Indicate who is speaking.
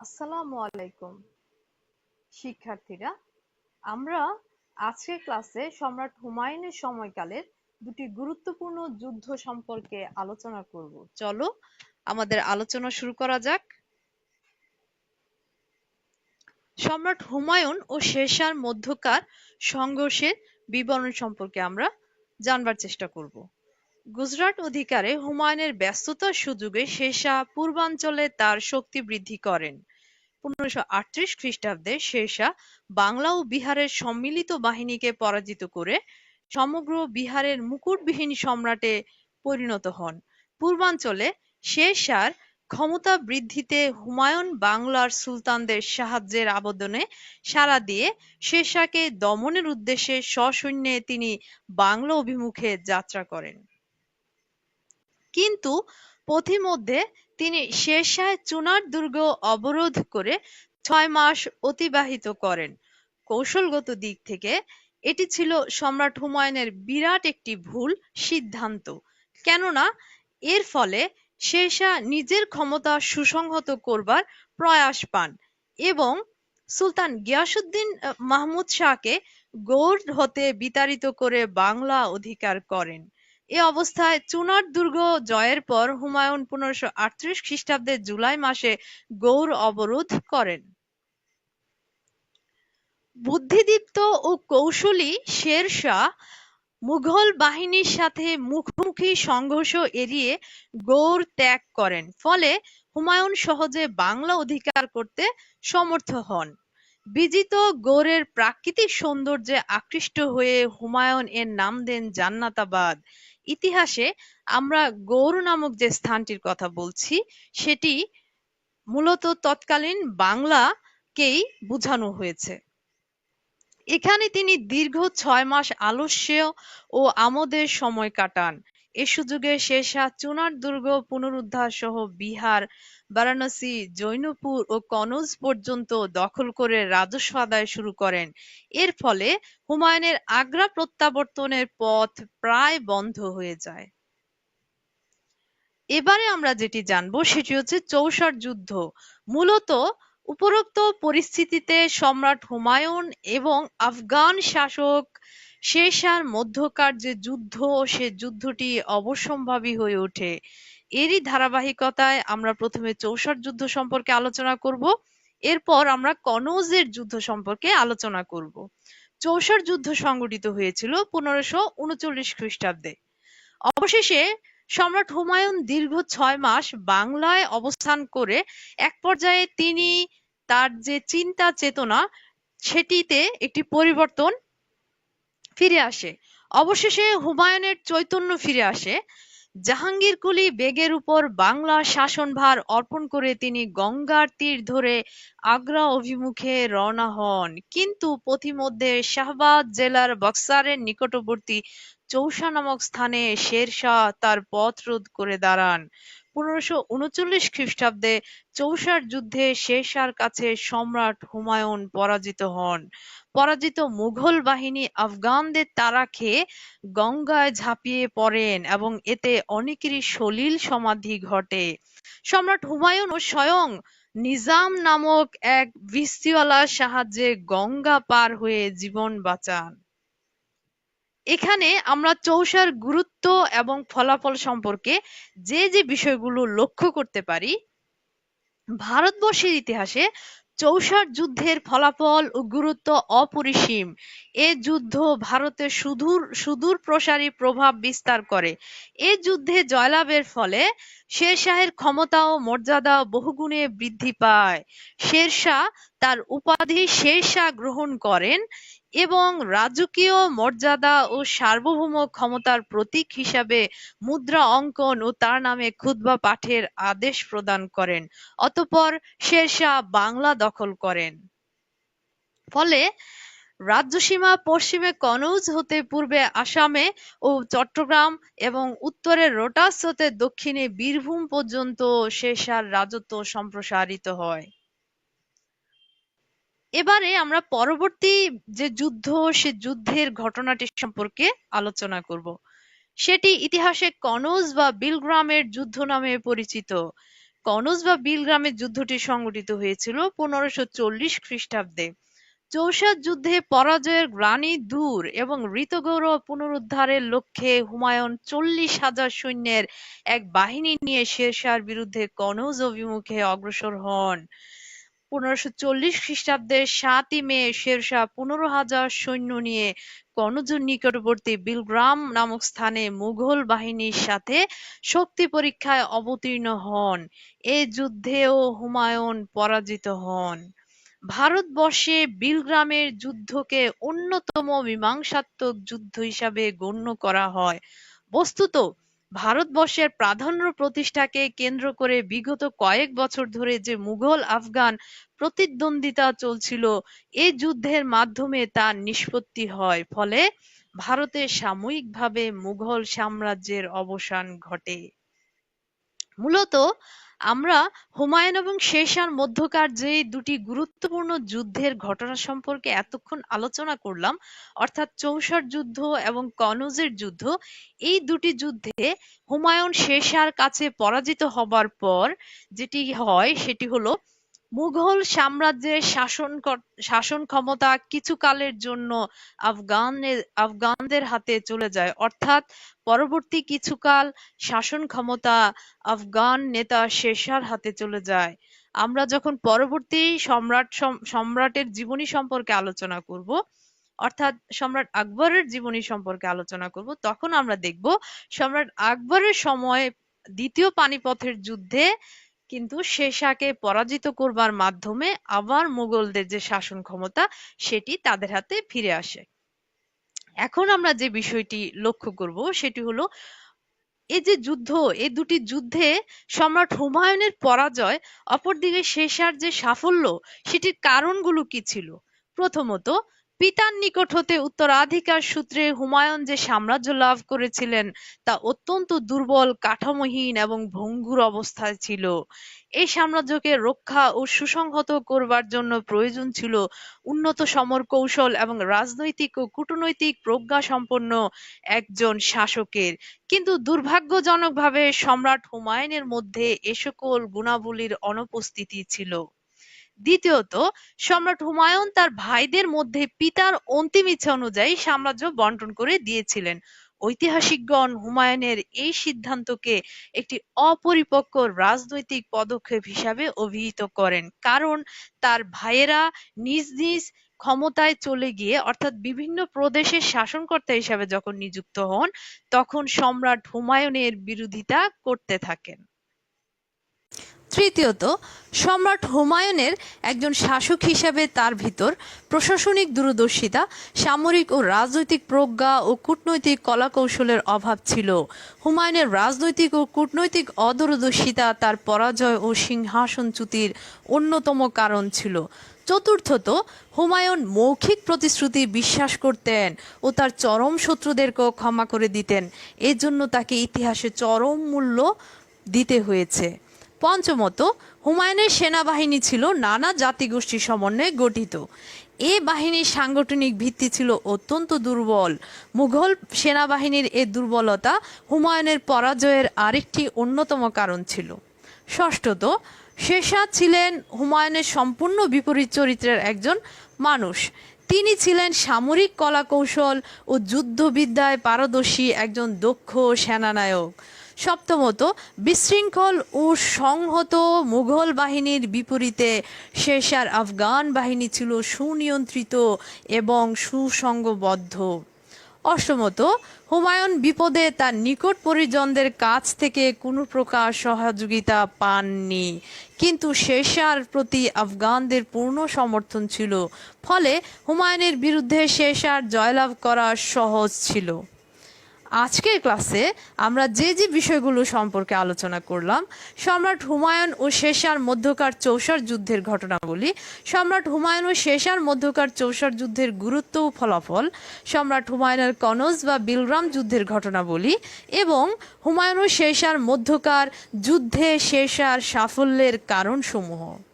Speaker 1: আসসালামু আলাইকুম, শিক্ষার্থীরা। আমরা আজকের ক্লাসে সম্রাট হুমায়ুনের সময়কালের দুটি গুরুত্বপূর্ণ যুদ্ধ সম্পর্কে আলোচনা করব। চলো, আমাদের আলোচনা শুরু করা যাক। সম্রাট হুমায়ুন ও শেরশাহর মধ্যকার সংঘর্ষের বিবরণ সম্পর্কে আমরা জানবার চেষ্টা করব। গুজরাট অধিকারে হুমায়ুনের ব্যস্ততার সুযোগে শেরশাহ পূর্বাঞ্চলে তার শক্তি বৃদ্ধি করেন। পনেরোশো আটত্রিশ খ্রিস্টাব্দে শেরশাহ বাংলা ও বিহারের সম্মিলিত বাহিনীকে পরাজিত করে সমগ্র বিহারের মুকুটবিহীন সম্রাটে পরিণত হন। পূর্বাঞ্চলে শেরশাহর ক্ষমতা বৃদ্ধিতে হুমায়ুন বাংলার সুলতানদের সাহায্যের আবেদনে সাড়া দিয়ে শেরশাহকে দমনের উদ্দেশ্যে সসৈন্যে তিনি বাংলা অভিমুখে যাত্রা করেন। কিন্তু পথিমধ্যে তিনি শেরশাহের চুনার দুর্গ অবরোধ করে ছয় মাস অতিবাহিত করেন। কৌশলগত দিক থেকে এটি ছিল সম্রাট হুমায়ুনের বিরাট একটি ভুল সিদ্ধান্ত। কেননা, এর ফলে শেরশাহ নিজের ক্ষমতা সুসংহত করবার প্রয়াস পান এবং সুলতান গিয়াসুদ্দিন মাহমুদ শাহকে গৌড় হতে বিতাড়িত করে বাংলা অধিকার করেন। এ অবস্থায় চুনার দুর্গ জয়ের পর হুমায়ুন পনেরোশো আটত্রিশ খ্রিস্টাব্দের জুলাই মাসে গৌড় অবরোধ করেন। বুদ্ধিদীপ্ত ও কৌশলী শের মুঘল বাহিনীর সাথে মুখোমুখি সংঘর্ষ এড়িয়ে গৌড় ত্যাগ করেন, ফলে হুমায়ুন সহজে বাংলা অধিকার করতে সমর্থ হন। বিজিত গৌড়ের প্রাকৃতিক সৌন্দর্যে আকৃষ্ট হয়ে হুমায়ুন এর নাম দেন জান্নাতাবাদ। ইতিহাসে আমরা গৌর নামক যে স্থানটির কথা বলছি, সেটি মূলত তৎকালীন বাংলাকেই বুঝানো হয়েছে। এখানে তিনি দীর্ঘ ছয় মাস আলস্য ও আমোদের সময় কাটান। এ সুযোগে শেরশাহ চুনার দুর্গ পুনরুদ্ধার সহ বিহার, বারাণসী, জৈনপুর ও কনৌজ পর্যন্ত দখল করে রাজস্ব আদায় শুরু করেন। এর ফলে হুমায়ুনের আগ্রা প্রত্যাবর্তনের পথ প্রায় বন্ধ হয়ে যায়। এবারে আমরা যেটি জানব সেটি হচ্ছে চৌসার যুদ্ধ। মূলত উপরোক্ত পরিস্থিতিতে সম্রাট হুমায়ুন এবং আফগান শাসক শেরশাহর মধ্যকার যে যুদ্ধ, সে যুদ্ধটি অবশ্যম্ভাবী হয়ে ওঠে। এরই ধারাবাহিকতায় আমরা প্রথমে চৌসার যুদ্ধ সম্পর্কে আলোচনা করব, এরপর আমরা কনৌজের যুদ্ধ সম্পর্কে আলোচনা করব। চৌসার যুদ্ধ সংগঠিত হয়েছিল পনেরোশো উনচল্লিশ খ্রিস্টাব্দে। অবশেষে সম্রাট হুমায়ুন দীর্ঘ ছয় মাস বাংলায় অবস্থান করে এক পর্যায়ে তিনি তার যে চিন্তা চেতনা সেটিতে একটি পরিবর্তন ফিরে আসে। অবশেষে হুমায়ুনের চৈতন্য ফিরে আসে। জাহাঙ্গীর কুলি বেগের উপর বাংলা শাসনভার অর্পণ করে তিনি গঙ্গার তীর ধরে আগ্রা অভিমুখে রওনা হন। কিন্তু পথিমধ্যে শাহবাজ জেলার বক্সারের নিকটবর্তী চৌসা নামক স্থানে শের শাহ তার পথ রোধ করে দাঁড়ান। পনেরোশো উনচল্লিশ খ্রিস্টাব্দে চৌসার যুদ্ধে শের শাহর কাছে সম্রাট হুমায়ুন পরাজিত হন। পরাজিত মুঘল বাহিনী আফগানদের তাড়া খেয়ে গঙ্গায় ঝাঁপিয়ে পড়েন এবং এতে অনেকেরই সলিল সমাধি ঘটে। সম্রাট হুমায়ুন ও স্বয়ং নিজাম নামক এক ভিস্তিওয়ালার সাহায্যে গঙ্গা পার হয়ে জীবন বাঁচান। এখানে আমরা চৌসার গুরুত্ব এবং ফলাফল সম্পর্কে যে যে বিষয়গুলো লক্ষ্য করতে পারি, ভারতবর্ষের ইতিহাসে চৌসার যুদ্ধের ফলাফল ও গুরুত্ব অপরিসীম। এ যুদ্ধ ভারতে সুদূর সুদূর প্রসারী প্রভাব বিস্তার করে। এ যুদ্ধে জয়লাভের ফলে শের শাহের ক্ষমতা ও মর্যাদা বহুগুণে বৃদ্ধি পায়। শের শাহ তার উপাধি শের শাহ গ্রহণ করেন এবং রাজকীয় মর্যাদা ও সার্বভৌম ক্ষমতার প্রতীক হিসাবে মুদ্রা অঙ্কন ও তার নামে খুতবা পাঠের আদেশ প্রদান করেন, অতঃপর শেরশাহ বাংলা দখল করেন। ফলে রাজ্যসীমা পশ্চিমে কনৌজ হতে পূর্বে আসামে ও চট্টগ্রাম এবং উত্তরে রোটাস হতে দক্ষিণে বীরভূম পর্যন্ত শেরশাহর রাজত্ব সম্প্রসারিত হয়। এবারে আমরা পরবর্তী যে যুদ্ধ, সে যুদ্ধের ঘটনাটি সম্পর্কে আলোচনা করব। সেটি ইতিহাসে কনৌজ বা বিলগ্রামের যুদ্ধ নামে পরিচিত। কনৌজ বা বিলগ্রামের যুদ্ধটি সংঘটিত হয়েছিল পনেরোশো চল্লিশ খ্রিস্টাব্দে। চৌসার যুদ্ধে পরাজয়ের গ্লানি দূর এবং ঋতগৌরব পুনরুদ্ধারের লক্ষ্যে হুমায়ুন চল্লিশ হাজার সৈন্যের এক বাহিনী নিয়ে শেরশাহর বিরুদ্ধে কনৌজ অভিমুখে অগ্রসর হন। পনেরোশো চল্লিশ সাতই মে শেরশাহ পনেরো হাজার সৈন্য নিয়ে নিকটবর্তী বিলগ্রাম নামক স্থানে মুঘল বাহিনীর সাথে শক্তি পরীক্ষায় অবতীর্ণ হন। এ যুদ্ধেও হুমায়ুন পরাজিত হন। ভারতবর্ষে বিলগ্রামের যুদ্ধকে অন্যতম মীমাংসাত্মক যুদ্ধ হিসাবে গণ্য করা হয়। বস্তুত ভারতবর্ষের প্রাধান্য প্রতিষ্ঠাকে কেন্দ্র করে বিগত কয়েক বছর ধরে যে মুঘল আফগান প্রতিদ্বন্দ্বিতা চলছিল, এ যুদ্ধের মাধ্যমে তা নিষ্পত্তি হয়। ফলে ভারতে সাময়িকভাবে মুঘল সাম্রাজ্যের অবসান ঘটে। মূলত আমরা হুমায়ুন এবং শেরশাহর মধ্যকার যে দুটি গুরুত্বপূর্ণ যুদ্ধের ঘটনা সম্পর্কে এতক্ষণ আলোচনা করলাম, অর্থাৎ চৌসার যুদ্ধ এবং কনৌজের যুদ্ধ, এই দুটি যুদ্ধে হুমায়ুন শেরশাহর কাছে পরাজিত হবার পর যেটি হয় সেটি হলো মুঘল সাম্রাজ্যের শাসন শাসন ক্ষমতা কিছুকালের জন্য আফগানের আফগানদের হাতে চলে যায়। অর্থাৎ পরবর্তী কিছুকাল শাসন ক্ষমতা আফগান নেতা শেরশাহর হাতে চলে যায়। আমরা যখন পরবর্তী সম্রাট সম্রাটের জীবনী সম্পর্কে আলোচনা করব, অর্থাৎ সম্রাট আকবরের জীবনী সম্পর্কে আলোচনা করব, তখন আমরা দেখব সম্রাট আকবরের সময় দ্বিতীয় পানিপথের যুদ্ধে কিন্তু শেরশাহকে পরাজিত করবার মাধ্যমে আবার মুঘলদের যে শাসন ক্ষমতা, সেটি তাদের হাতে ফিরে আসে। এখন আমরা যে বিষয়টি লক্ষ্য করব, সেটি হলো এই যে যুদ্ধ, এই দুটি যুদ্ধে সম্রাট হুমায়ুনের পরাজয়, অপরদিকে শেরশাহর যে সাফল্য, সেটির কারণগুলো কি ছিল? প্রথমত পিতার নিকট হতে উত্তরাধিকার সূত্রে হুমায়ুন যে সাম্রাজ্য লাভ করেছিলেন, তা অত্যন্ত দুর্বল, কাঠামোহীন এবং ভঙ্গুর অবস্থায় ছিল। এই সাম্রাজ্যকে রক্ষা ও সুসংহত করবার জন্য প্রয়োজন ছিল উন্নত সমর কৌশল এবং রাজনৈতিক ও কূটনৈতিক প্রজ্ঞা সম্পন্ন একজন শাসকের। কিন্তু দুর্ভাগ্যজনকভাবে সম্রাট হুমায়ুনের মধ্যে এ সকল গুণাবলীর অনুপস্থিতি ছিল। দ্বিতীয়ত, সম্রাট হুমায়ুন তার ভাইদের মধ্যে পিতার অন্তিম ইচ্ছা অনুযায়ী সাম্রাজ্য বন্টন করে দিয়েছিলেন। ঐতিহাসিকগণ হুমায়ুনের এই সিদ্ধান্তকে একটি অপরিপক্ক রাজনৈতিক পদক্ষেপ হিসাবে অভিহিত করেন, কারণ তার ভাইয়েরা নিজ নিজ ক্ষমতায় চলে গিয়ে, অর্থাৎ বিভিন্ন প্রদেশের শাসনকর্তা হিসাবে যখন নিযুক্ত হন, তখন সম্রাট হুমায়ুনের বিরোধিতা করতে থাকেন। তৃতীয়ত, সম্রাট হুমায়ুনের একজন শাসক হিসাবে তার ভিতর প্রশাসনিক দূরদর্শিতা, সামরিক ও রাজনৈতিক প্রজ্ঞা ও কূটনৈতিক কলাকৌশলের অভাব ছিল। হুমায়ুনের রাজনৈতিক ও কূটনৈতিক অদূরদর্শিতা তার পরাজয় ও সিংহাসনচ্যুতির অন্যতম কারণ ছিল। চতুর্থত, হুমায়ুন মৌখিক প্রতিশ্রুতি বিশ্বাস করতেন ও তার চরম শত্রুদেরকেও ক্ষমা করে দিতেন। এজন্য তাকে ইতিহাসে চরম মূল্য দিতে হয়েছে। পঞ্চমত, হুমায়ুনের সেনাবাহিনী ছিল নানা জাতিগোষ্ঠী সমন্বয়ে গঠিত। এ বাহিনীর সাংগঠনিক ভিত্তি ছিল অত্যন্ত দুর্বল। মুঘল সেনাবাহিনীর এ দুর্বলতা হুমায়ুনের পরাজয়ের আরেকটি অন্যতম কারণ ছিল। ষষ্ঠত শেরশাহ ছিলেন হুমায়ুনের সম্পূর্ণ বিপরীত চরিত্রের একজন মানুষ। তিনি ছিলেন সামরিক কলাকৌশল ও যুদ্ধবিদ্যায় পারদর্শী একজন দক্ষ সেনানায়ক। সপ্তমত, বিশৃঙ্খল ও সংহত মুঘল বাহিনীর বিপরীতে শেষার আফগান বাহিনী ছিল সুনিয়ন্ত্রিত এবং সুসংগবদ্ধ অষ্টমত, হুমায়ুন বিপদে তার নিকট পরিজনদের কাছ থেকে কোনো প্রকার সহযোগিতা পাননি। কিন্তু শেষার প্রতি আফগানদের পূর্ণ সমর্থন ছিল, ফলে হুমায়ুনের বিরুদ্ধে শেষার জয়লাভ করা সহজ ছিল। আজকের ক্লাসে আমরা যে যে বিষয়গুলো সম্পর্কে আলোচনা করলাম, সম্রাট হুমায়ুন ও শেষার মধ্যকার চৌসার যুদ্ধের ঘটনাবলী, সম্রাট হুমায়ুন ও শেষার মধ্যকার চৌসার যুদ্ধের গুরুত্ব ও ফলাফল, সম্রাট হুমায়ুনের কনজ বা বিলরাম যুদ্ধের ঘটনাবলী এবং হুমায়ুন ও শেষার মধ্যকার যুদ্ধে শেষার সাফল্যের কারণসমূহ।